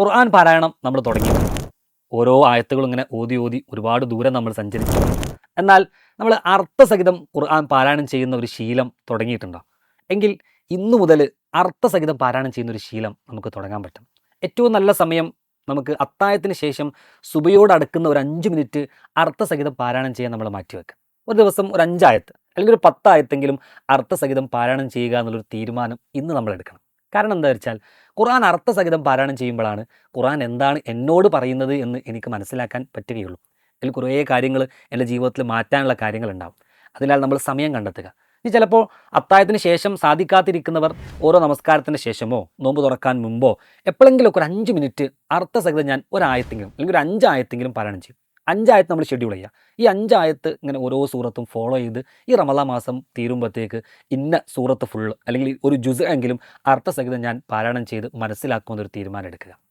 ഖുർആൻ പാരായണം നമ്മൾ തുടങ്ങി. ഓരോ ആയത്തുകളും ഇങ്ങനെ ഓതി ഓതി ഒരുപാട് ദൂരം നമ്മൾ സഞ്ചരിച്ചു. എന്നാൽ നമ്മൾ അർത്ഥസഹിതം ഖുർആൻ പാരായണം ചെയ്യുന്ന ഒരു ശീലം തുടങ്ങിയിട്ടുണ്ടോ? എങ്കിൽ ഇന്നു മുതൽ അർത്ഥസഹിതം പാരായണം ചെയ്യുന്ന ഒരു ശീലം നമുക്ക് തുടങ്ങാൻ പറ്റും. ഏറ്റവും നല്ല സമയം നമുക്ക് അത്തായത്തിന് ശേഷം സുബയോട് അടുക്കുന്ന ഒരു അഞ്ച് മിനിറ്റ് അർത്ഥസഹിതം പാരായണം ചെയ്യാൻ നമ്മൾ മാറ്റിവെക്കാം. ഒരു ദിവസം ഒരു അഞ്ചായത്ത് അല്ലെങ്കിൽ ഒരു പത്തായത്തെങ്കിലും അർത്ഥസഹിതം പാരായണം ചെയ്യുക എന്നുള്ളൊരു തീരുമാനം ഇന്ന് നമ്മൾ എടുക്കണം. കാരണം എന്താ വെച്ചാൽ ഖുറാൻ അർത്ഥസഹിതം പാരായണം ചെയ്യുമ്പോഴാണ് ഖുറാൻ എന്താണ് എന്നോട് പറയുന്നത് എന്ന് എനിക്ക് മനസ്സിലാക്കാൻ പറ്റുകയുള്ളൂ. അതിൽ കുറേ കാര്യങ്ങൾ എന്റെ ജീവിതത്തിൽ മാറ്റാനുള്ള കാര്യങ്ങളുണ്ടാവും. അതിനാൽ നമ്മൾ സമയം കണ്ടെത്തുക. ഇനി ചിലപ്പോൾ അത്തായത്തിന് ശേഷം സാധിക്കാതിരിക്കുന്നവർ ഓരോ നമസ്കാരത്തിന് ശേഷമോ നോമ്പ് തുറക്കാൻ മുമ്പോ എപ്പോഴെങ്കിലുമൊക്കെ ഒരു അഞ്ച് മിനിറ്റ് അർത്ഥസഹിതം ഞാൻ ഒരായത്തെങ്കിലും അല്ലെങ്കിൽ ഒരു അഞ്ചായത്തെങ്കിലും പാരായണം ചെയ്യും. അഞ്ചായത്ത് നമ്മൾ ഷെഡ്യൂൾ ചെയ്യുക ഈ അഞ്ചായത്ത് ഇങ്ങനെ ഓരോ സൂറത്തും ഫോളോ ചെയ്ത് ഈ റമദാ മാസം തീരുമ്പോഴത്തേക്ക് ഇന്ന സൂറത്ത് ഫുള്ള് അല്ലെങ്കിൽ ഒരു ജുസ് എങ്കിലും അർത്ഥസഹിതം ഞാൻ പാരായണം ചെയ്ത് മനസ്സിലാക്കുമെന്നൊരു തീരുമാനം എടുക്കുക.